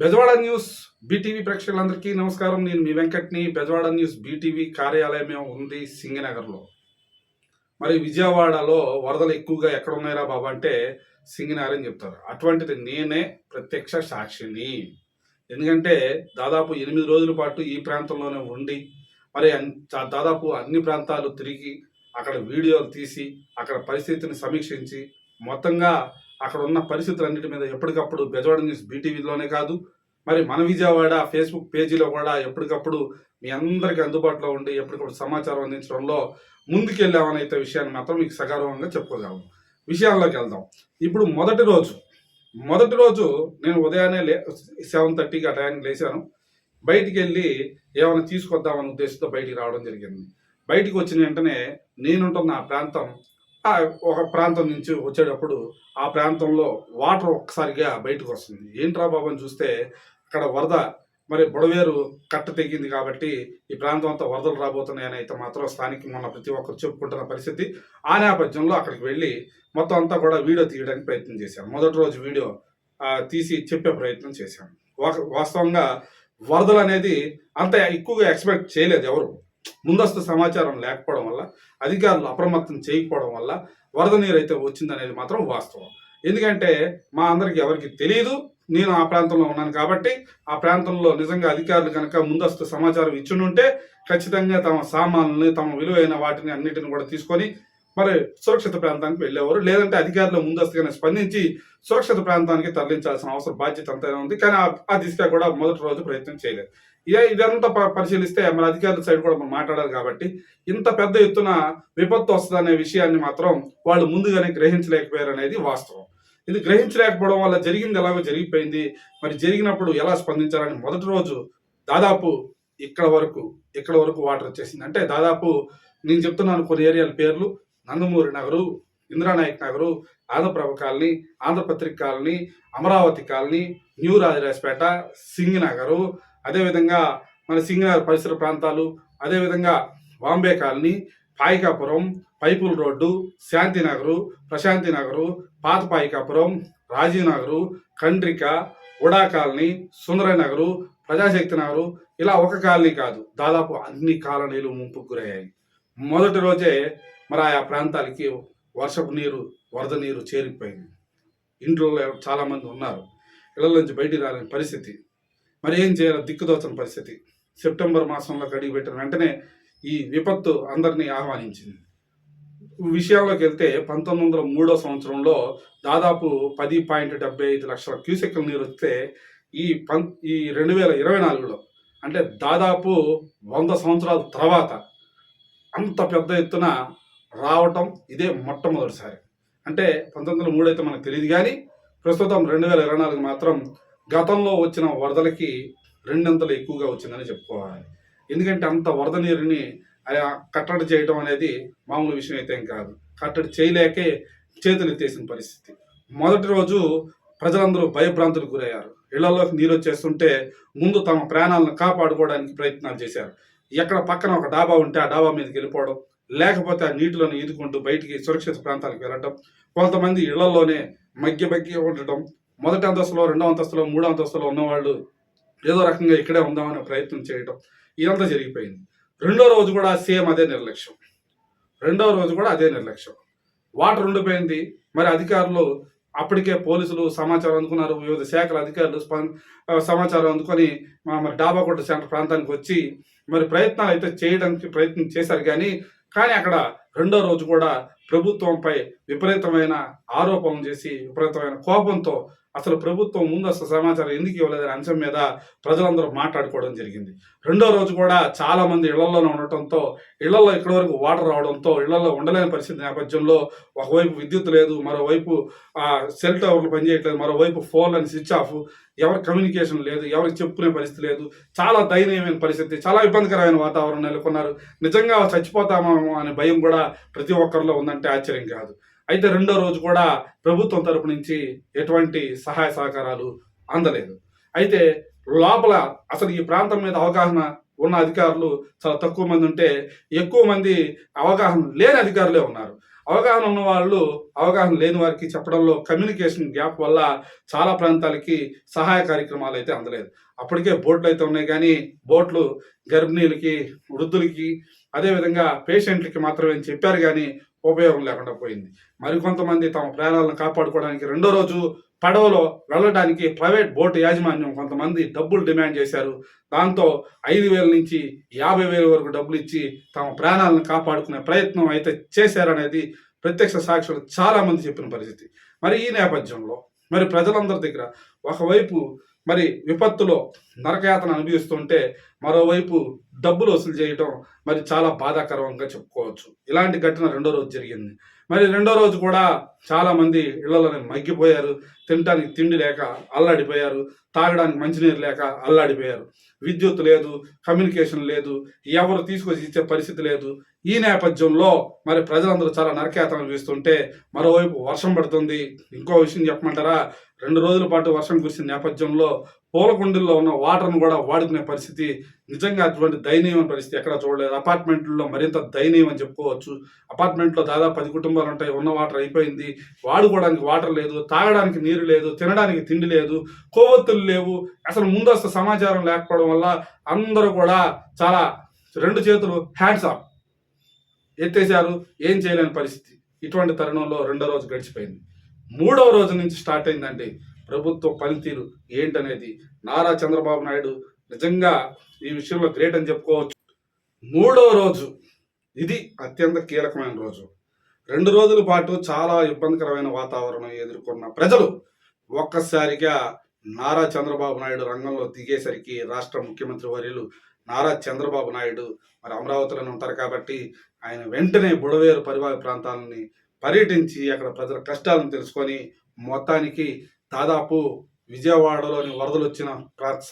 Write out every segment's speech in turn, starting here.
Bezawada news BTV ప్రేక్షకులందరికీ నమస్కారం. నేను మీ వెంకట్ని. బెజవాడ న్యూస్ బీటీవీ కార్యాలయం ఉంది సింగనగర్లో. మరి విజయవాడలో వరదలు ఎక్కువగా ఎక్కడ ఉన్నాయిరా బాబా అంటే సింగనగర్ అని చెప్తారు. అటువంటిది నేనే ప్రత్యక్ష సాక్షిని. ఎందుకంటే దాదాపు ఎనిమిది రోజుల పాటు ఈ ప్రాంతంలోనే ఉండి మరి దాదాపు అన్ని ప్రాంతాలు తిరిగి అక్కడ వీడియోలు తీసి అక్కడ పరిస్థితిని సమీక్షించి మొత్తంగా అక్కడ ఉన్న పరిస్థితులన్నిటి మీద ఎప్పటికప్పుడు బెజవాడ న్యూస్ బీటీవీలోనే కాదు మరి మన విజయవాడ ఫేస్బుక్ పేజీలో కూడా ఎప్పటికప్పుడు మీ అందరికీ అందుబాటులో ఉండి ఎప్పటికప్పుడు సమాచారం అందించడంలో ముందుకెళ్ళామని అయితే విషయాన్ని మాత్రం మీకు సగర్వంగా చెప్పుకోగలము విషయాల్లోకి వెళ్దాం. ఇప్పుడు మొదటి రోజు మొదటి రోజు నేను ఉదయాన్నే లే సెవెన్ థర్టీకి ఆ టైంకి లేచాను. బయటికి వెళ్ళి ఏమైనా తీసుకొద్దామనే ఉద్దేశంతో బయటికి రావడం జరిగింది. బయటికి వచ్చిన వెంటనే నేనుంటున్న ఆ ప్రాంతం ఒక ప్రాంతం నుంచి వచ్చేటప్పుడు ఆ ప్రాంతంలో వాటర్ ఒక్కసారిగా బయటకు వస్తుంది. ఏంట్రా బాబు అని చూస్తే అక్కడ వరద మరి బుడవేరు కట్ట తెగింది కాబట్టి ఈ ప్రాంతం అంతా వరదలు రాబోతున్నాయని అయితే మాత్రం స్థానిక మొన్న ప్రతి ఒక్కరు చెప్పుకుంటున్న పరిస్థితి. ఆ నేపథ్యంలో అక్కడికి వెళ్ళి మొత్తం అంతా కూడా వీడియో తీయడానికి ప్రయత్నం చేశాను. మొదటి రోజు వీడియో తీసి చెప్పే ప్రయత్నం చేశాను. వాస్తవంగా వరదలు అనేది అంత ఎక్కువగా ఎక్స్పెక్ట్ చేయలేదు ఎవరు. ముందస్తు సమాచారం లేకపోవడం వల్ల అధికారులు అప్రమత్తం చేయకపోవడం వల్ల వరద నీరు అయితే వచ్చిందనేది మాత్రం వాస్తవం. ఎందుకంటే మా అందరికి ఎవరికి తెలియదు నేను ఆ ప్రాంతంలో ఉన్నాను కాబట్టి ఆ ప్రాంతంలో నిజంగా అధికారులు కనుక ముందస్తు సమాచారం ఇచ్చిండుంటే ఖచ్చితంగా తమ సామాన్లని తమ విలువైన వాటిని అన్నిటిని కూడా తీసుకొని మరి సురక్షిత ప్రాంతానికి వెళ్ళేవారు. లేదంటే అధికారులు ముందస్తుగానే స్పందించి సురక్షిత ప్రాంతానికి తరలించాల్సిన అవసరం బాధ్యత అంతైనా ఉంది. కానీ ఆ దిశగా కూడా మొదటి రోజు ప్రయత్నం చేయలేదు. ఇదే ఇదంతా ప- పరిశీలిస్తే మన అధికారుల సైడ్ కూడా మనం మాట్లాడాలి కాబట్టి ఇంత పెద్ద ఎత్తున విపత్తు వస్తుందనే విషయాన్ని మాత్రం వాళ్ళు ముందుగానే గ్రహించలేకపోయారు అనేది వాస్తవం. ఇది గ్రహించలేకపోవడం వల్ల జరిగింది ఎలాగో జరిగిపోయింది మరి జరిగినప్పుడు ఎలా స్పందించాలని మొదటి రోజు దాదాపు ఇక్కడ వరకు ఇక్కడ వరకు వాటర్ వచ్చేసింది. అంటే దాదాపు నేను చెప్తున్నాను కొన్ని ఏరియాల పేర్లు Nandamuri Nagar Indranayak Nagar Andhraprabha colony Andhrapatrika colony Amaravati colony new Rajarajapeta Singh Nagar అదేవిధంగా మన సింగనార్ పరిసర ప్రాంతాలు అదేవిధంగా Bombay colony Payakapuram pipeline road Shantinagar Prashanti Nagar పాత పాయికాపురం రాజీవ్ నగరు కండ్రిక ఉడా కాలనీ సుందర నగరు ప్రజాశక్తి నగరు ఇలా ఒక కాలనీ కాదు. దాదాపు అన్ని కాలనీలు ముంపుకు గురయ్యాయి. మొదటి రోజే మరి ఆయా ప్రాంతాలకి వర్షపు నీరు వరద నీరు చేరిపోయింది. ఇంట్లో చాలామంది ఉన్నారు. ఇళ్ళ నుంచి బయటికి రాలేని పరిస్థితి. మరి ఏం చేయాలి దిక్కుదోచని పరిస్థితి. సెప్టెంబర్ మాసంలో అడిగి పెట్టిన వెంటనే ఈ విపత్తు అందరినీ ఆహ్వానించింది. విషయాల్లోకి వెళ్తే పంతొమ్మిది వందల మూడో సంవత్సరంలో దాదాపు పది పాయింట్ డెబ్బై ఐదు లక్షల క్యూసెక్ల నీరు వస్తే ఈ పం ఈ రెండు వేల ఇరవై నాలుగులో అంటే దాదాపు వంద సంవత్సరాల తర్వాత అంత పెద్ద ఎత్తున రావటం ఇదే మొట్టమొదటిసారి. అంటే పంతొమ్మిది వందల మూడు అయితే మనకు తెలియదు కానీ ప్రస్తుతం రెండు వేల ఇరవై నాలుగు మాత్రం గతంలో వచ్చిన వరదలకి రెండంతలు ఎక్కువగా వచ్చిందని చెప్పుకోవాలి. ఎందుకంటే అంత వరద నీరుని ఆ కట్టడి చేయడం అనేది మామూలు విషయం అయితే ఏం కాదు. కట్టడి చేయలేకే చేతులు ఎత్తేసిన పరిస్థితి. మొదటి రోజు ప్రజలందరూ భయభ్రాంతులు గురయ్యారు. ఇళ్ళలోకి నీరు వచ్చేస్తుంటే ముందు తమ ప్రాణాలను కాపాడుకోవడానికి ప్రయత్నాలు చేశారు. ఎక్కడ పక్కన ఒక డాబా ఉంటే ఆ డాబా మీదకి వెళ్ళిపోవడం లేకపోతే ఆ నీటిలోనే ఈదుకుంటూ బయటికి సురక్షిత ప్రాంతాలకు వెళ్ళటం కొంతమంది ఇళ్ళలోనే మగ్గి మగ్గి ఉండటం మొదటి అంతస్తులో రెండో అంతస్తులో మూడో అంతస్తులో ఉన్నవాళ్ళు ఏదో రకంగా ఇక్కడే ఉందామనే ప్రయత్నం చేయటం ఇదంతా జరిగిపోయింది. రెండో రోజు కూడా సేమ్ అదే నిర్లక్ష్యం. రెండో రోజు కూడా అదే నిర్లక్ష్యం. వాటర్ ఉండిపోయింది. మరి అధికారులు అప్పటికే పోలీసులు సమాచారం అందుకున్నారు. వివిధ శాఖల అధికారులు స్పం- సమాచారం అందుకొని మా- మరి డాబాకొట్ట సెంటర్ ప్రాంతానికి వచ్చి మరి ప్రయత్నాలు అయితే చేయడానికి ప్రయత్నం చేశారు కానీ కానీ అక్కడ రెండో రోజు కూడా ప్రభుత్వంపై విపరీతమైన ఆరోపణలు చేసి విపరీతమైన కోపంతో అసలు ప్రభుత్వం ముందస్తు సమాచారం ఎందుకు ఇవ్వలేదనే అంశం మీద ప్రజలందరూ మాట్లాడుకోవడం జరిగింది. రెండో రోజు కూడా చాలా మంది ఇళ్ళలోనే ఉండటంతో ఇళ్ళలో ఇక్కడి వరకు వాటర్ రావడంతో ఇళ్ళలో ఉండలేని పరిస్థితి నేపథ్యంలో ఒకవైపు విద్యుత్ లేదు మరోవైపు సెల్ టవర్లు పనిచేయట్లేదు మరోవైపు ఫోన్లని స్విచ్ ఆఫ్ ఎవరి కమ్యూనికేషన్ లేదు ఎవరికి చెప్పుకునే పరిస్థితి లేదు. చాలా దయనీయమైన పరిస్థితి చాలా ఇబ్బందికరమైన వాతావరణం నెలకొన్నారు. నిజంగా చచ్చిపోతామేమో అనే భయం కూడా ప్రతి ఒక్కరిలో ఉందంటే ఆశ్చర్యం కాదు. అయితే రెండో రోజు కూడా ప్రభుత్వం తరపు నుంచి ఎటువంటి సహాయ సహకారాలు అందలేదు. అయితే లోపల అసలు ఈ ప్రాంతం మీద అవగాహన ఉన్న అధికారులు చాలా తక్కువ మంది ఉంటే ఎక్కువ మంది అవగాహన లేని అధికారులే ఉన్నారు. అవగాహన ఉన్న వాళ్ళు అవగాహన లేని వారికి చెప్పడంలో కమ్యూనికేషన్ గ్యాప్ వల్ల చాలా ప్రాంతాలకి సహాయ కార్యక్రమాలు అయితే అందలేదు. అప్పటికే బోట్లు అయితే ఉన్నాయి కానీ బోట్లు గర్భిణీలకి వృద్ధులకి అదేవిధంగా పేషెంట్లకి మాత్రమే చెప్పారు కానీ ఉపయోగం లేకుండా పోయింది. మరికొంతమంది తమ ప్రాణాలను కాపాడుకోవడానికి రెండో రోజు పడవలో వెళ్ళడానికి ప్రైవేట్ బోట్ యాజమాన్యం కొంతమంది డబ్బులు డిమాండ్ చేశారు. దాంతో ఐదు వేల నుంచి యాభై వేల వరకు డబ్బులు ఇచ్చి తమ ప్రాణాలను కాపాడుకునే ప్రయత్నం అయితే చేశారనేది ప్రత్యక్ష సాక్షులు చాలామంది చెప్పిన పరిస్థితి. మరి ఈ నేపథ్యంలో మరి ప్రజలందరి దగ్గర ఒకవైపు మరి విపత్తులో నరకయాతన అనుభవిస్తుంటే మరోవైపు డబ్బులు వసూలు చేయటం మరి చాలా బాధాకరంగా చెప్పుకోవచ్చు. ఇలాంటి ఘటన రెండో రోజు జరిగింది. మరి రెండో రోజు కూడా చాలామంది ఇళ్ళలోనే మగ్గిపోయారు. తినడానికి తిండి లేక అల్లాడిపోయారు. తాగడానికి మంచినీరు లేక అల్లాడిపోయారు. విద్యుత్ లేదు కమ్యూనికేషన్ లేదు ఎవరు తీసుకొచ్చి ఇచ్చే పరిస్థితి లేదు. ఈ నేపథ్యంలో మరి ప్రజలందరూ చాలా నరకేతనం చూస్తుంటే మరోవైపు వర్షం పడుతుంది. ఇంకో విషయం చెప్పమంటారా? రెండు రోజుల పాటు వర్షం కురిసిన నేపథ్యంలో పూలకుండీల్లో ఉన్న వాటర్ను కూడా వాడుకునే పరిస్థితి నిజంగా అటువంటి దయనీయమైన పరిస్థితి ఎక్కడ చూడలేదు. అపార్ట్మెంట్లో మరింత దయనీయం అని చెప్పుకోవచ్చు. అపార్ట్మెంట్లో దాదాపు పది కుటుంబాలు ఉంటాయి. ఉన్న వాటర్ అయిపోయింది. వాడుకోవడానికి వాటర్ లేదు. తాగడానికి నీరు లేదు. తినడానికి తిండి లేదు. కొవ్వొత్తులు లేవు. అసలు ముందస్తు సమాచారం లేకపోవడం వల్ల అందరూ కూడా చాలా రెండు చేతులు హ్యాండ్స్ ఆఫ్ ఎత్తేసారు ఏం చేయలేని పరిస్థితి. ఇటువంటి తరుణంలో రెండో రోజు గడిచిపోయింది. మూడవ రోజు నుంచి స్టార్ట్ అయిందండి. ప్రభుత్వ పనితీరు ఏంటనేది నారా చంద్రబాబు నాయుడు నిజంగా ఈ విషయంలో గ్రేట్ అని చెప్పుకోవచ్చు. మూడవ రోజు. ఇది అత్యంత కీలకమైన రోజు. రెండు రోజుల పాటు చాలా ఇబ్బందికరమైన వాతావరణం ఎదుర్కొన్న ప్రజలు ఒక్కసారిగా నారా చంద్రబాబు నాయుడు రంగంలో దిగేసరికి రాష్ట్ర ముఖ్యమంత్రి వర్యులు నారా చంద్రబాబు నాయుడు మరి అమరావతిలోనే ఉంటారు కాబట్టి ఆయన వెంటనే బుడవేరు పరివాహ ప్రాంతాలని పర్యటించి అక్కడ ప్రజల కష్టాలను తెలుసుకొని మొత్తానికి దాదాపు విజయవాడలోని వరదలు వచ్చిన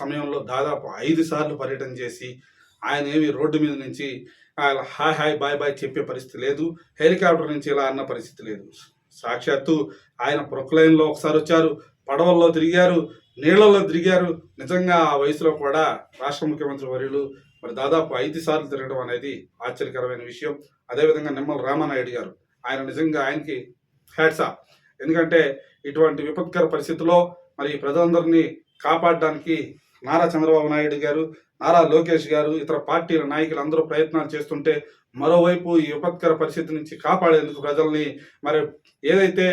సమయంలో దాదాపు ఐదు సార్లు పర్యటన చేసి ఆయన ఏమి రోడ్డు మీద నుంచి ఆయన హాయ్ హాయ్ బాయ్ బాయ్ చెప్పే పరిస్థితి లేదు. హెలికాప్టర్ నుంచి ఇలా అన్న పరిస్థితి లేదు. సాక్షాత్తు ఆయన ప్రొక్లైన్లో ఒకసారి వచ్చారు పడవల్లో తిరిగారు నీళ్ళలో తిరిగారు. నిజంగా ఆ వయసులో కూడా రాష్ట్ర ముఖ్యమంత్రి వర్యులు మరి దాదాపు ఐదు సార్లు తిరగడం అనేది ఆశ్చర్యకరమైన విషయం. అదేవిధంగా నిమ్మల రామానాయుడు గారు ఆయన నిజంగా ఆయనకి హ్యాట్సా ఎందుకంటే ఇటువంటి విపత్కర పరిస్థితుల్లో మరి ప్రజలందరినీ కాపాడడానికి నారా చంద్రబాబు నాయుడు గారు నారా లోకేష్ గారు ఇతర పార్టీల నాయకులు అందరూ ప్రయత్నాలు చేస్తుంటే మరోవైపు ఈ విపత్కర పరిస్థితి నుంచి కాపాడేందుకు ప్రజల్ని మరి ఏదైతే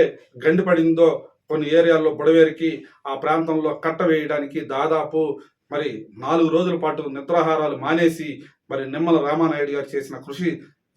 గండి పడిందో కొన్ని ఏరియాల్లో బుడవేరికి ఆ ప్రాంతంలో కట్ట వేయడానికి దాదాపు మరి నాలుగు రోజుల పాటు నిద్రాహారాలు మానేసి మరి నిమ్మల రామానాయుడు గారు చేసిన కృషి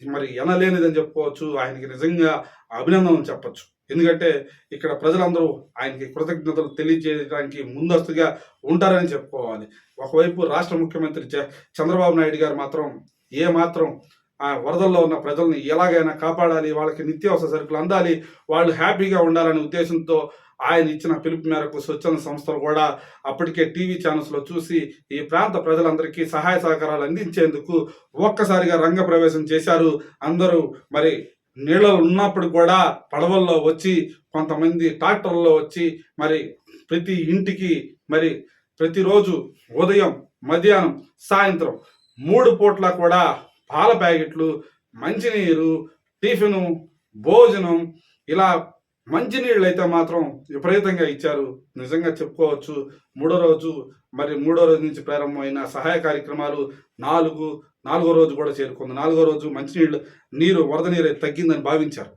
మరి ఎనలేనిదని చెప్పుకోవచ్చు ఆయనకి నిజంగా అభినందనలు చెప్పచ్చు. ఎందుకంటే ఇక్కడ ప్రజలందరూ ఆయనకి కృతజ్ఞతలు తెలియజేయడానికి ముందస్తుగా ఉంటారని చెప్పుకోవాలి. ఒకవైపు రాష్ట్ర ముఖ్యమంత్రి చ- చంద్రబాబు నాయుడు గారు మాత్రం ఏ మాత్రం ఆ వరదల్లో ఉన్న ప్రజల్ని ఎలాగైనా కాపాడాలి వాళ్ళకి నిత్యావసర సరుకులు అందాలి వాళ్ళు హ్యాపీగా ఉండాలనే ఉద్దేశంతో ఆయన ఇచ్చిన పిలుపు మేరకు స్వచ్ఛంద సంస్థలు కూడా అప్పటికే టీవీ ఛానల్స్లో చూసి ఈ ప్రాంత ప్రజలందరికీ సహాయ సహకారాలు అందించేందుకు ఒక్కసారిగా రంగ ప్రవేశం చేశారు. అందరూ మరి నీళ్ళలో ఉన్నప్పుడు కూడా పడవల్లో వచ్చి కొంతమంది ట్రాక్టర్లో వచ్చి మరి ప్రతి ఇంటికి మరి ప్రతిరోజు ఉదయం మధ్యాహ్నం సాయంత్రం మూడు పూట్ల కూడా పాల ప్యాకెట్లు మంచినీరు టిఫిను భోజనం ఇలా మంచినీళ్ళు అయితే మాత్రం విపరీతంగా ఇచ్చారు. నిజంగా చెప్పుకోవచ్చు. మూడో రోజు మరి మూడో రోజు నుంచి ప్రారంభమైన సహాయ కార్యక్రమాలు నాలుగు నాలుగో రోజు కూడా చేరుకుంది. నాలుగో రోజు మంచినీళ్ళు నీరు వరద నీరు తగ్గిందని భావించారు.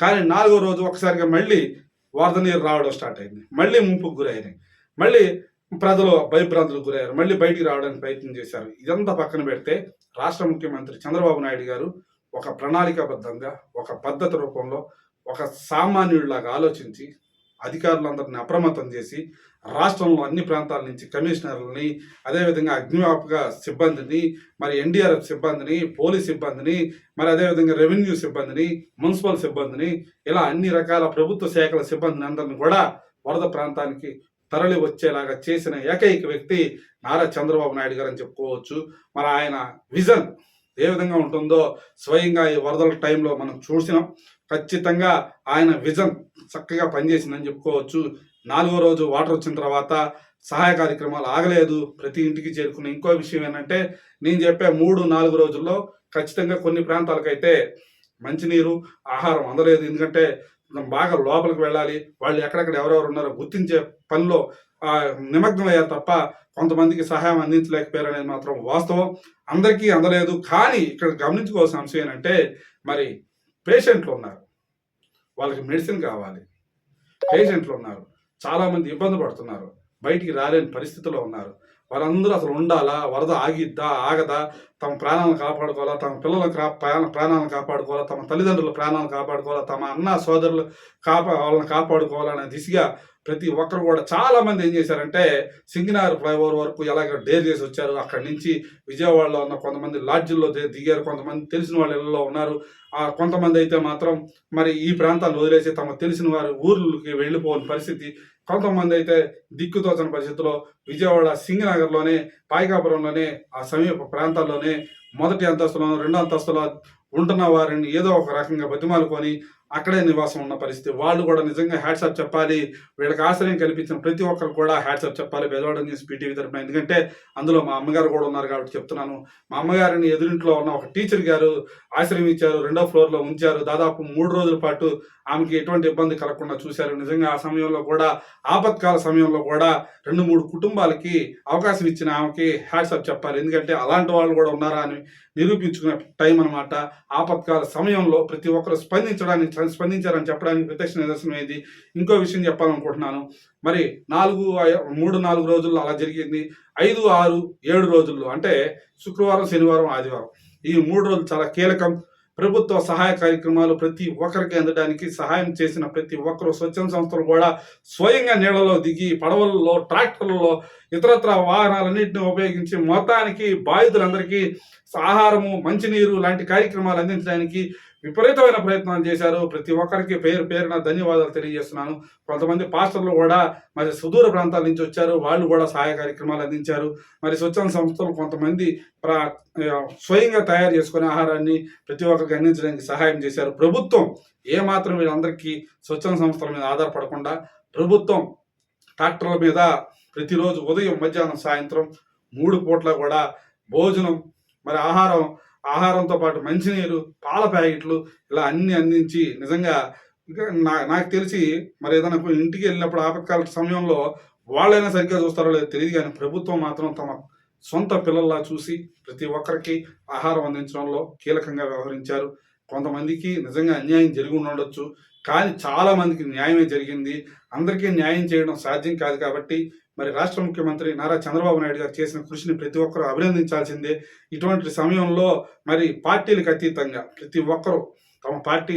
కానీ నాలుగో రోజు ఒకసారిగా మళ్ళీ వరద నీరు రావడం స్టార్ట్ అయింది. మళ్ళీ ముంపుకు గురైనాయి మళ్ళీ ప్రజలు భయభ్రాంతులకు గురయ్యారు. మళ్ళీ బయటికి రావడానికి ప్రయత్నం చేశారు. ఇదంతా పక్కన పెడితే రాష్ట్ర ముఖ్యమంత్రి చంద్రబాబు నాయుడు గారు ఒక ప్రణాళికాబద్ధంగా ఒక పద్ధతి రూపంలో ఒక సామాన్యుడిలాగా ఆలోచించి అధికారులందరిని అప్రమత్తం చేసి రాష్ట్రంలో అన్ని ప్రాంతాల నుంచి కమిషనర్లని అదేవిధంగా అగ్నిమాపక సిబ్బందిని మరి ఎన్డీఆర్ఎఫ్ సిబ్బందిని పోలీస్ సిబ్బందిని మరి అదేవిధంగా రెవెన్యూ సిబ్బందిని మున్సిపల్ సిబ్బందిని ఇలా అన్ని రకాల ప్రభుత్వ శాఖల సిబ్బందిని అందరిని కూడా వరద ప్రాంతానికి తరలి వచ్చేలాగా చేసిన ఏకైక వ్యక్తి నారా చంద్రబాబు నాయుడు గారు అని చెప్పుకోవచ్చు. మరి ఆయన విజన్ ఏ విధంగా ఉంటుందో స్వయంగా ఈ వరదల టైంలో మనం చూసినాం. ఖచ్చితంగా ఆయన విజన్ చక్కగా పనిచేసిందని చెప్పుకోవచ్చు. నాలుగో రోజు వాటర్ వచ్చిన తర్వాత సహాయ కార్యక్రమాలు ఆగలేదు. ప్రతి ఇంటికి చేరుకున్న ఇంకో విషయం ఏంటంటే నేను చెప్పే మూడు నాలుగు రోజుల్లో ఖచ్చితంగా కొన్ని ప్రాంతాలకైతే మంచినీరు ఆహారం అందలేదు. ఎందుకంటే బాగా లోపలికి వెళ్ళాలి. వాళ్ళు ఎక్కడెక్కడ ఎవరెవరు ఉన్నారో గుర్తించే పనిలో నిమగ్నమయ్యారు నిమగ్నం అయ్యారు తప్ప కొంతమందికి సహాయం అందించలేకపోయారు అనేది మాత్రం వాస్తవం. అందరికీ అందలేదు. కానీ ఇక్కడ గమనించుకోవాల్సిన అంశం ఏంటంటే మరి పేషెంట్లు ఉన్నారు. వాళ్ళకి మెడిసిన్ కావాలి. పేషెంట్లు ఉన్నారు. చాలామంది ఇబ్బంది పడుతున్నారు. బయటికి రాలేని పరిస్థితిలో ఉన్నారు. వారందరూ అసలు ఉండాలా? వరద ఆగిద్దా? ఆగదా? తమ ప్రాణాలను కాపాడుకోవాలా తమ పిల్లల ప్రాణ- ప్రాణాలను కాపాడుకోవాలా తమ తల్లిదండ్రుల ప్రాణాలను కాపాడుకోవాలా తమ అన్న సోదరులు కాపా వాళ్ళని కాపాడుకోవాలనే దిశగా ప్రతి ఒక్కరు కూడా చాలామంది ఏం చేశారంటే సింగినార్ ఫ్లైఓవర్ వరకు ఎలాగ డేర్ చేసి వచ్చారు అక్కడి నుంచి విజయవాడలో ఉన్న కొంతమంది లాడ్జిల్లో దిగారు కొంతమంది తెలిసిన వాళ్ళ ఇళ్ళలో ఉన్నారు. కొంతమంది అయితే మాత్రం మరి ఈ ప్రాంతాన్ని వదిలేసి తమ తెలిసిన వారి ఊర్లకి వెళ్ళిపోని పరిస్థితి కొంతమంది అయితే దిక్కుతోచని పరిస్థితుల్లో విజయవాడ సింగనగర్లోనే పాయకాపురంలోనే ఆ సమీప ప్రాంతాల్లోనే మొదటి అంతస్తులో రెండో అంతస్తులో ఉంటున్న వారిని ఏదో ఒక రకంగా బతిమాలుకొని అక్కడే నివాసం ఉన్న పరిస్థితి. వాళ్ళు కూడా నిజంగా హ్యాట్సాప్ చెప్పాలి. వీళ్ళకి ఆశ్రయం కల్పించిన ప్రతి ఒక్కరు కూడా హ్యాట్సాప్ చెప్పాలి బెజవాడ న్యూస్ పీటీవీ తరపున. ఎందుకంటే అందులో మా అమ్మగారు కూడా ఉన్నారు కాబట్టి చెప్తున్నాను. మా అమ్మగారిని ఎదురింట్లో ఉన్న ఒక టీచర్ గారు ఆశ్రయం ఇచ్చారు రెండో ఫ్లోర్లో ఉంచారు. దాదాపు మూడు రోజుల పాటు ఆమెకి ఎటువంటి ఇబ్బంది కలగకుండా చూశారు. నిజంగా ఆ సమయంలో కూడా ఆపత్కాల సమయంలో కూడా రెండు మూడు కుటుంబాలకి అవకాశం ఇచ్చిన ఆమెకి హ్యాట్సాప్ చెప్పాలి. ఎందుకంటే అలాంటి వాళ్ళు కూడా ఉన్నారా అని నిరూపించుకునే టైం అన్నమాట. ఆపత్కాల సమయంలో ప్రతి ఒక్కరు స్పందించడానికి స్పందించారని చెప్పడానికి ప్రత్యక్ష నిదర్శనం ఇంకో విషయం చెప్పాలనుకుంటున్నాను. మరి నాలుగు మూడు నాలుగు రోజుల్లో అలా జరిగింది. ఐదు ఆరు ఏడు రోజుల్లో అంటే శుక్రవారం శనివారం ఆదివారం. ఈ మూడు రోజులు చాలా కీలకం. ప్రభుత్వ సహాయ కార్యక్రమాలు ప్రతి ఒక్కరికి అందడానికి సహాయం చేసిన ప్రతి ఒక్కరు స్వచ్ఛంద సంస్థలు కూడా స్వయంగా నీళ్ళలో దిగి పడవలలో ట్రాక్టర్లలో ఇతరత్ర వాహనాలన్నింటినీ ఉపయోగించి మొత్తానికి బాధితులందరికీ ఆహారము మంచినీరు లాంటి కార్యక్రమాలు అందించడానికి విపరీతమైన ప్రయత్నాలు చేశారు. ప్రతి ఒక్కరికి పేరు పేరున ధన్యవాదాలు తెలియజేస్తున్నాను. కొంతమంది పాస్టర్లు కూడా మరి సుదూర ప్రాంతాల నుంచి వచ్చారు. వాళ్ళు కూడా సహాయ కార్యక్రమాలు అందించారు. మరి స్వచ్ఛంద సంస్థలు కొంతమంది ప్రా స్వయంగా తయారు చేసుకునే ఆహారాన్ని ప్రతి ఒక్కరికి అందించడానికి సహాయం చేశారు. ప్రభుత్వం ఏ మాత్రం వీళ్ళందరికీ స్వచ్ఛంద సంస్థల మీద ఆధారపడకుండా ప్రభుత్వం ట్రాక్టర్ల మీద ప్రతిరోజు ఉదయం మధ్యాహ్నం సాయంత్రం మూడు పూట్ల కూడా భోజనం మరి ఆహారం ఆహారంతో పాటు మంచినీరు పాల ప్యాకెట్లు ఇలా అన్ని అందించి నిజంగా నా నాకు తెలిసి మరి ఏదైనా ఇంటికి వెళ్ళినప్పుడు ఆపత్కాల సమయంలో వాళ్ళైనా సరిగ్గా చూస్తారో లేదో తెలియదు కానీ ప్రభుత్వం మాత్రం తమ సొంత పిల్లల్లా చూసి ప్రతి ఒక్కరికి ఆహారం అందించడంలో కీలకంగా వ్యవహరించారు. కొంతమందికి నిజంగా అన్యాయం జరిగి ఉండొచ్చు కానీ చాలామందికి న్యాయమే జరిగింది. అందరికీ న్యాయం చేయడం సాధ్యం కాదు కాబట్టి మరి రాష్ట్ర ముఖ్యమంత్రి నారా చంద్రబాబు నాయుడు గారు చేసిన కృషిని ప్రతి ఒక్కరూ అభినందించాల్సిందే. ఇటువంటి సమయంలో మరి పార్టీలకు అతీతంగా ప్రతి ఒక్కరూ తమ పార్టీ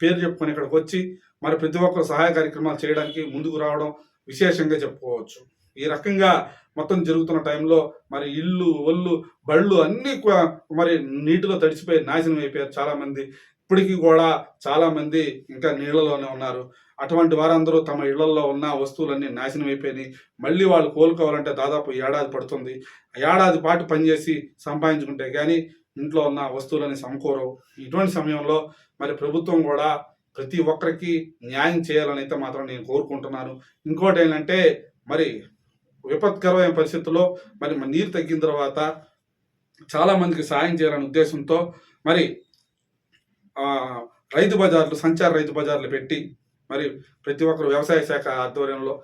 పేరు చెప్పుకొని ఇక్కడికి వచ్చి మరి ప్రతి ఒక్కరు సహాయ కార్యక్రమాలు చేయడానికి ముందుకు రావడం విశేషంగా చెప్పుకోవచ్చు. ఈ రకంగా మొత్తం జరుగుతున్న టైంలో మరి ఇల్లు ఒళ్ళు బళ్ళు అన్నీ మరి నీటిలో తడిచిపోయి నాశనం అయిపోయారు చాలామంది. ఇప్పటికీ కూడా చాలామంది ఇంకా నీళ్ళలోనే ఉన్నారు. అటువంటి వారందరూ తమ ఇళ్ళలో ఉన్న వస్తువులన్నీ నాశనం అయిపోయినాయి మళ్ళీ వాళ్ళు కోలుకోవాలంటే దాదాపు ఏడాది పడుతుంది. ఏడాది పాటు పనిచేసి సంపాదించుకుంటే కానీ ఇంట్లో ఉన్న వస్తువులని సమకూరవు. ఇటువంటి సమయంలో మరి ప్రభుత్వం కూడా ప్రతి ఒక్కరికి న్యాయం చేయాలని అయితే మాత్రం నేను కోరుకుంటున్నాను. ఇంకోటి ఏంటంటే మరి విపత్కరమైన పరిస్థితుల్లో మరి నీరు తగ్గిన తర్వాత చాలామందికి సాయం చేయాలనే ఉద్దేశంతో మరి రైతు బజార్లు సంచార రైతు బజార్లు పెట్టి మరి ప్రతి ఒక్కరు వ్యవసాయ శాఖ ఆధ్వర్యంలో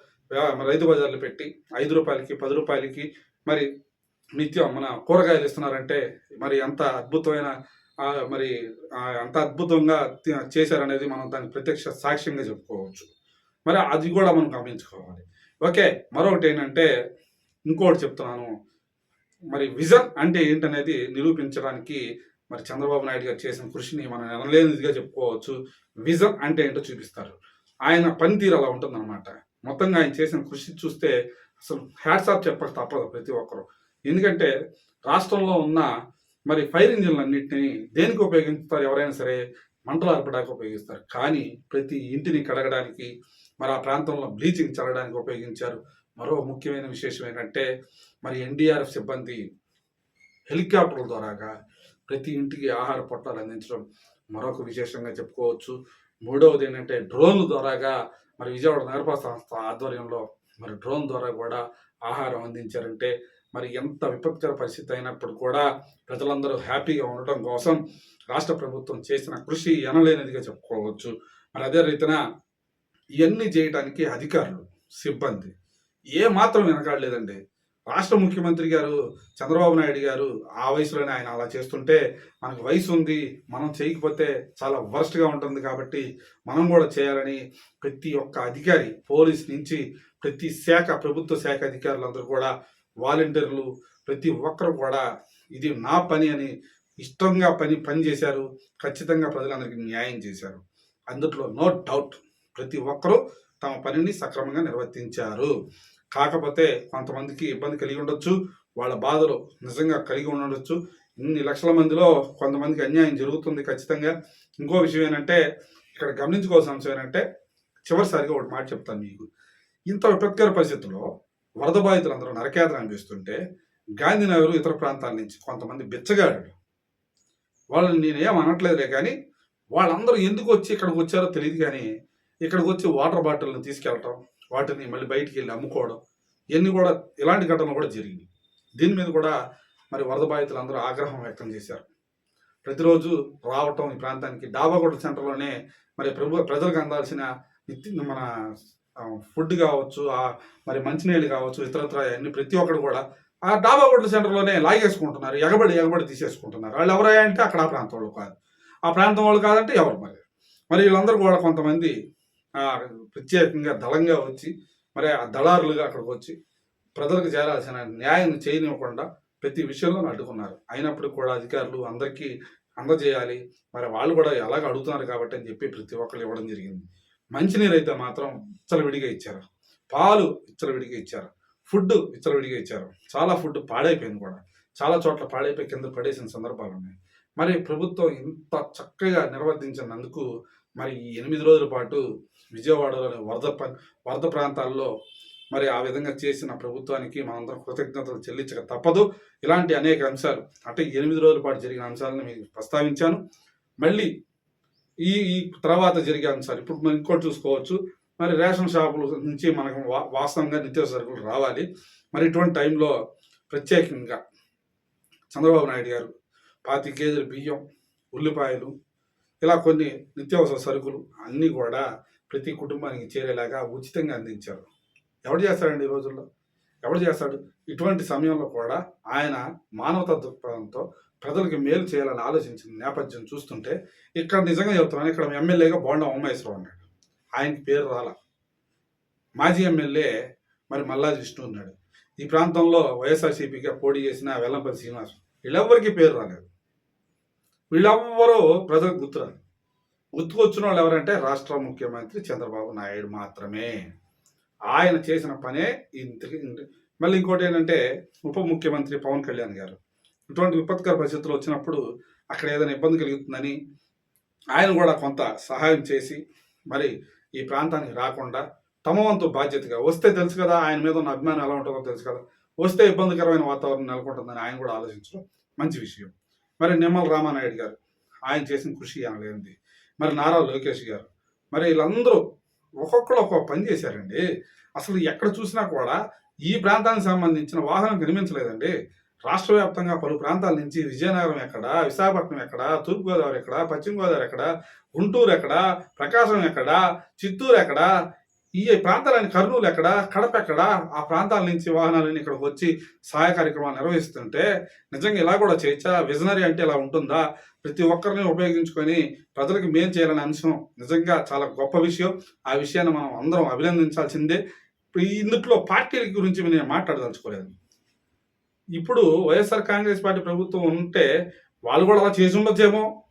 రైతు బజార్లు పెట్టి ఐదు రూపాయలకి పది రూపాయలకి మరి నిత్యం మన కూరగాయలు ఇస్తున్నారంటే మరి ఎంత అద్భుతమైన మరి అంత అద్భుతంగా చేశారనేది మనం దానికి ప్రత్యక్ష సాక్ష్యంగా చెప్పుకోవచ్చు. మరి అది కూడా మనం గమనించుకోవాలి. ఓకే మరొకటి ఏంటంటే ఇంకోటి చెప్తున్నాను. మరి విజన్ అంటే ఏంటనేది నిరూపించడానికి మరి చంద్రబాబు నాయుడు గారు చేసిన కృషిని మనం ఎనలేనిదిగా చెప్పుకోవచ్చు. విజన్ అంటే ఏంటో చూపిస్తారు. ఆయన పనితీరు అలా ఉంటుందన్నమాట. మొత్తంగా ఆయన చేసిన కృషి చూస్తే అసలు హ్యాట్సాప్ చెప్పక తప్పదు ప్రతి ఒక్కరు. ఎందుకంటే రాష్ట్రంలో ఉన్న మరి ఫైర్ ఇంజిన్లు అన్నింటినీ దేనికి ఉపయోగిస్తారు? ఎవరైనా సరే మంటలు ఆర్పడానికి ఉపయోగిస్తారు. కానీ ప్రతి ఇంటిని కడగడానికి మరి ఆ ప్రాంతంలో బ్లీచింగ్ చల్లడానికి ఉపయోగించారు. మరో ముఖ్యమైన విశేషం ఏంటంటే మరి ఎన్డీఆర్ఎఫ్ సిబ్బంది హెలికాప్టర్ల ద్వారాగా ప్రతి ఇంటికి ఆహార పొట్టాలు అందించడం మరొక విశేషంగా చెప్పుకోవచ్చు. మూడవది ఏంటంటే డ్రోన్ల ద్వారాగా మరి విజయవాడ నగరపాల సంస్థ ఆధ్వర్యంలో మరి డ్రోన్ ద్వారా కూడా ఆహారం అందించారంటే మరి ఎంత విపత్కర పరిస్థితి అయినప్పుడు కూడా ప్రజలందరూ హ్యాపీగా ఉండటం కోసం రాష్ట్ర ప్రభుత్వం చేసిన కృషి ఎనలేనిదిగా చెప్పుకోవచ్చు. మరి అదే రీతిన ఇవన్నీ చేయడానికి అధికారులు సిబ్బంది ఏ మాత్రం వెనకాడలేదండి. రాష్ట్ర ముఖ్యమంత్రి గారు చంద్రబాబు నాయుడు గారు ఆ వయసులోనే ఆయన అలా చేస్తుంటే మనకు వయసు ఉంది మనం చేయకపోతే చాలా వర్స్ట్గా ఉంటుంది కాబట్టి మనం కూడా చేయాలని ప్రతి ఒక్క అధికారి పోలీస్ నుంచి ప్రతి శాఖ ప్రభుత్వ శాఖ అధికారులందరూ కూడా వాలంటీర్లు ప్రతి ఒక్కరు కూడా ఇది నా పని అని ఇష్టంగా పని పని చేశారు ఖచ్చితంగా ప్రజలందరికీ న్యాయం చేశారు. అందుట్లో నో డౌట్ ప్రతి ఒక్కరూ తమ పనిని సక్రమంగా నిర్వర్తించారు. కాకపోతే కొంతమందికి ఇబ్బంది కలిగి ఉండొచ్చు వాళ్ళ బాధలు నిజంగా కలిగి ఉండొచ్చు. ఇన్ని లక్షల మందిలో కొంతమందికి అన్యాయం జరుగుతుంది ఖచ్చితంగా. ఇంకో విషయం ఏంటంటే ఇక్కడ గమనించుకోవాల్సిన అంశం ఏంటంటే చివరిసారిగా ఒకటి మాట చెప్తాను మీకు. ఇంత విపత్కర పరిస్థితుల్లో వరద బాధితులందరూ నరకేతన అనిపిస్తుంటే గాంధీనగర్ ఇతర ప్రాంతాల నుంచి కొంతమంది బిచ్చగాడు వాళ్ళని నేను ఏం అనట్లేదులే కానీ వాళ్ళందరూ ఎందుకు వచ్చి ఇక్కడికి వచ్చారో తెలియదు కానీ ఇక్కడికి వచ్చి వాటర్ బాటిల్ని తీసుకెళ్ళటం వాటిని మళ్ళీ బయటికి వెళ్ళి అమ్ముకోవడం ఇవన్నీ కూడా ఇలాంటి ఘటనలు కూడా జరిగింది దీని మీద కూడా మరి వరద బాధితులు అందరూ ఆగ్రహం వ్యక్తం చేశారు. ప్రతిరోజు రావటం ఈ ప్రాంతానికి డాబాగొడ్డ సెంటర్లోనే మరి ప్రభు ప్రజలకు అందాల్సిన మన ఫుడ్ కావచ్చు మరి మంచినీళ్ళు కావచ్చు ఇతరత్ర అన్ని ప్రతి ఒక్కరు కూడా ఆ డాబాగొడ్డ సెంటర్లోనే లాగేసుకుంటున్నారు ఎగబడి ఎగబడి తీసేసుకుంటున్నారు. వాళ్ళు ఎవరయ్యా అక్కడ ఆ ప్రాంతం వాళ్ళు కాదు. ఆ ప్రాంతం వాళ్ళు కాదంటే ఎవరు మరి? మరి వీళ్ళందరూ కూడా కొంతమంది ప్రత్యేకంగా దళంగా వచ్చి మరి ఆ దళారులుగా అక్కడికి వచ్చి ప్రజలకు చేరాల్సిన న్యాయం చేయనివ్వకుండా ప్రతి విషయంలో అడ్డుకున్నారు అయినప్పటికీ కూడా అధికారులు అందరికీ అందజేయాలి. మరి వాళ్ళు కూడా ఎలాగ అడుగుతున్నారు కాబట్టి అని చెప్పి ప్రతి ఒక్కరు ఇవ్వడం జరిగింది. మంచినీరు అయితే మాత్రం విచ్చలవిడిగా ఇచ్చారు. పాలు విడిగా ఇచ్చారు. ఫుడ్ విచ్చలవిడిగా ఇచ్చారు. చాలా ఫుడ్ పాడైపోయింది కూడా. చాలా చోట్ల పాడైపోయి కింద పడేసిన సందర్భాలు ఉన్నాయి. మరి ప్రభుత్వం ఇంత చక్కగా నిర్వర్తించినందుకు మరి ఈ ఎనిమిది రోజుల పాటు విజయవాడలోని వరద వరద ప్రాంతాల్లో మరి ఆ విధంగా చేసిన ప్రభుత్వానికి మనందరం కృతజ్ఞతలు చెల్లించక తప్పదు. ఇలాంటి అనేక అంశాలు అంటే ఎనిమిది రోజుల పాటు జరిగిన అంశాలను మీకు ప్రస్తావించాను. మళ్ళీ ఈ ఈ తర్వాత జరిగే అంశాలు ఇప్పుడు మనం ఇంకోటి చూసుకోవచ్చు. మరి రేషన్ షాపుల నుంచి మనకు వా- వాస్తవంగా నిత్యావసర సరుకులు రావాలి. మరి ఇటువంటి టైంలో ప్రత్యేకంగా చంద్రబాబు నాయుడు గారు పాతి కేజీల బియ్యం ఉల్లిపాయలు ఇలా కొన్ని నిత్యావసర సరుకులు అన్నీ కూడా ప్రతి కుటుంబానికి చేరేలాగా ఉచితంగా అందించారు. ఎవడు చేస్తాడండి ఈ రోజుల్లో? ఎవడు చేస్తాడు? ఇటువంటి సమయంలో కూడా ఆయన మానవతా దృక్పథంతో ప్రజలకు మేలు చేయాలని ఆలోచించిన నేపథ్యం చూస్తుంటే ఇక్కడ నిజంగా చెప్తున్నాను ఇక్కడ ఎమ్మెల్యేగా బోండా ఉమ్మేశ్వరం ఉన్నాడు. ఆయనకి పేరు రాల. మాజీ ఎమ్మెల్యే మరి మల్లాది విష్ణు ఉన్నాడు. ఈ ప్రాంతంలో వైఎస్ఆర్సీపీగా పోటీ చేసిన వెల్లంపల్లి శ్రీనివాస్ వీళ్ళెవ్వరికీ పేరు రాలేదు. వీళ్ళెవ్వరూ ప్రజలకు గుర్తురారు. గుర్తుకొచ్చిన వాళ్ళు ఎవరంటే రాష్ట్ర ముఖ్యమంత్రి చంద్రబాబు నాయుడు మాత్రమే. ఆయన చేసిన పనే ఇంతకి ఇంత- మళ్ళీ ఇంకోటి ఏంటంటే ఉప ముఖ్యమంత్రి పవన్ కళ్యాణ్ గారు. ఇటువంటి విపత్కర పరిస్థితులు వచ్చినప్పుడు అక్కడ ఏదైనా ఇబ్బంది కలుగుతుందని ఆయన కూడా కొంత సహాయం చేసి మరి ఈ ప్రాంతానికి రాకుండా తమ వంతు బాధ్యతగా వస్తే తెలుసు కదా ఆయన మీద ఉన్న అభిమానం ఎలా ఉంటుందో తెలుసు కదా వస్తే ఇబ్బందికరమైన వాతావరణం నెలకొంటుందని ఆయన కూడా ఆలోచించడం మంచి విషయం. మరి నిమ్మల రామానాయుడు గారు ఆయన చేసిన కృషి అనలేనిది మరి నారా లోకేష్ గారు మరి వీళ్ళందరూ ఒక్కొక్కరు ఒక్కొక్క పని చేశారండి. అసలు ఎక్కడ చూసినా కూడా ఈ ప్రాంతానికి సంబంధించిన వాహనం కనిపించలేదండి. రాష్ట్ర వ్యాప్తంగా పలు ప్రాంతాల నుంచి విజయనగరం ఎక్కడ విశాఖపట్నం ఎక్కడ తూర్పుగోదావరి ఎక్కడ పశ్చిమ గోదావరి ఎక్కడ గుంటూరు ఎక్కడ ప్రకాశం ఎక్కడ చిత్తూరు ఎక్కడ ఈ ప్రాంతాలని కర్నూలు ఎక్కడ కడప ఎక్కడ ఆ ప్రాంతాల నుంచి వాహనాలన్నీ ఇక్కడికి వచ్చి సహాయ కార్యక్రమాలు నిర్వహిస్తుంటే నిజంగా ఇలా కూడా చేయొచ్చా? విజనరీ అంటే ఇలా ఉంటుందా? ప్రతి ఒక్కరిని ఉపయోగించుకొని ప్రజలకు మేం చేయాలనే అంశం నిజంగా చాలా గొప్ప విషయం. ఆ విషయాన్ని మనం అందరం అభినందించాల్సిందే. ఇప్పుడు పార్టీల గురించి నేను మాట్లాడదలుచుకోలేదు. ఇప్పుడు వైఎస్ఆర్ కాంగ్రెస్ పార్టీ ప్రభుత్వం ఉంటే వాళ్ళు కూడా అలా చేసి ఉండొచ్చేమో.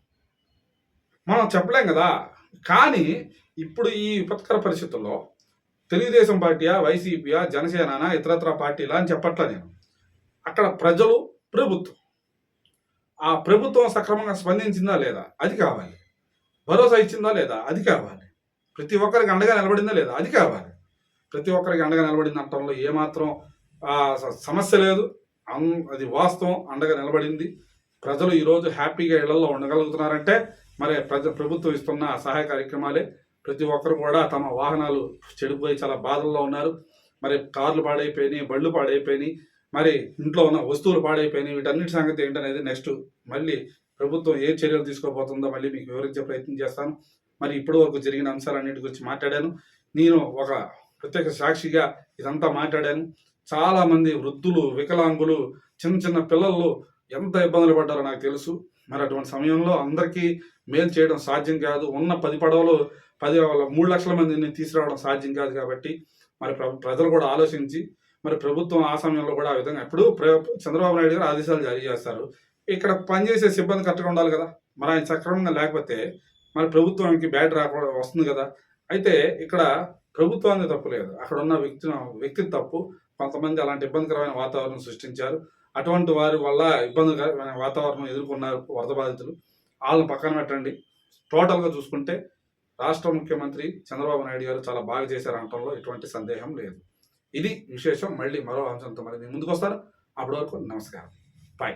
మనం చెప్పలేం కదా. కానీ ఇప్పుడు ఈ విపత్కర పరిస్థితుల్లో తెలుగుదేశం పార్టీయా వైసీపీయా జనసేన ఇతరత్ర పార్టీలా అని చెప్పట్లా నేను. అక్కడ ప్రజలు ప్రభుత్వం. ఆ ప్రభుత్వం సక్రమంగా స్పందించిందా లేదా? అది కావాలి. భరోసా ఇచ్చిందా లేదా? అది కావాలి. ప్రతి ఒక్కరికి అండగా నిలబడిందా లేదా? అది కావాలి. ప్రతి ఒక్కరికి అండగా నిలబడింది అంటంలో ఏమాత్రం స- సమస్య లేదు. అది వాస్తవం. అండగా నిలబడింది. ప్రజలు ఈరోజు హ్యాపీగా ఇళ్ళలో ఉండగలుగుతున్నారంటే మరి ప్రజ ప్రభుత్వం ఇస్తున్న సహాయ కార్యక్రమాలే. ప్రతి ఒక్కరు కూడా తమ వాహనాలు చెడిపోయి చాలా బాధల్లో ఉన్నారు. మరి కార్లు పాడైపోయినాయి బళ్ళు పాడైపోయినాయి మరి ఇంట్లో ఉన్న వస్తువులు పాడైపోయినాయి. వీటన్నిటి సంగతి ఏంటనేది నెక్స్ట్ మళ్ళీ ప్రభుత్వం ఏ చర్యలు తీసుకోబోతుందో మళ్ళీ మీకు వివరించే ప్రయత్నం చేస్తాను. మరి ఇప్పటి వరకు జరిగిన అంశాలన్నిటి గురించి మాట్లాడాను. నేను ఒక ప్రత్యేక సాక్షిగా ఇదంతా మాట్లాడాను. చాలామంది వృద్ధులు వికలాంగులు చిన్న చిన్న పిల్లలు ఎంత ఇబ్బందులు పడ్డారో నాకు తెలుసు. మరి అటువంటి సమయంలో అందరికీ మేలు చేయడం సాధ్యం కాదు. ఉన్న పది పడవలు పది మూడు లక్షల మందిని తీసుకురావడం సాధ్యం కాదు కాబట్టి మరి ప్ర- ప్రజలు కూడా ఆలోచించి మరి ప్రభుత్వం ఆ సమయంలో కూడా ఆ విధంగా ఎప్పుడు ప్ర- చంద్రబాబు నాయుడు గారు ఆదేశాలు జారీ చేస్తారు. ఇక్కడ పనిచేసే సిబ్బంది కరెక్ట్గా ఉండాలి కదా. మరి ఆయన సక్రమంగా లేకపోతే మరి ప్రభుత్వానికి బ్యాడ్ రాకుండా వస్తుంది కదా. అయితే ఇక్కడ ప్రభుత్వానికి తప్పు లేదు. అక్కడ ఉన్న వ్యక్తి వ్యక్తి తప్పు. కొంతమంది అలాంటి ఇబ్బందికరమైన వాతావరణం సృష్టించారు. అటువంటి వారి వల్ల ఇబ్బందికరమైన వాతావరణం ఎదుర్కొన్నారు వరద బాధితులు. వాళ్ళని పక్కన పెట్టండి. టోటల్గా చూసుకుంటే రాష్ట్ర ముఖ్యమంత్రి చంద్రబాబు నాయుడు గారు చాలా బాగా చేశారు అనటంలో ఎటువంటి సందేహం లేదు. ఇది విశేషం. మళ్ళీ మరో అంశంతో మరి ముందుకు వస్తారు. అప్పటి వరకు నమస్కారం. బాయ్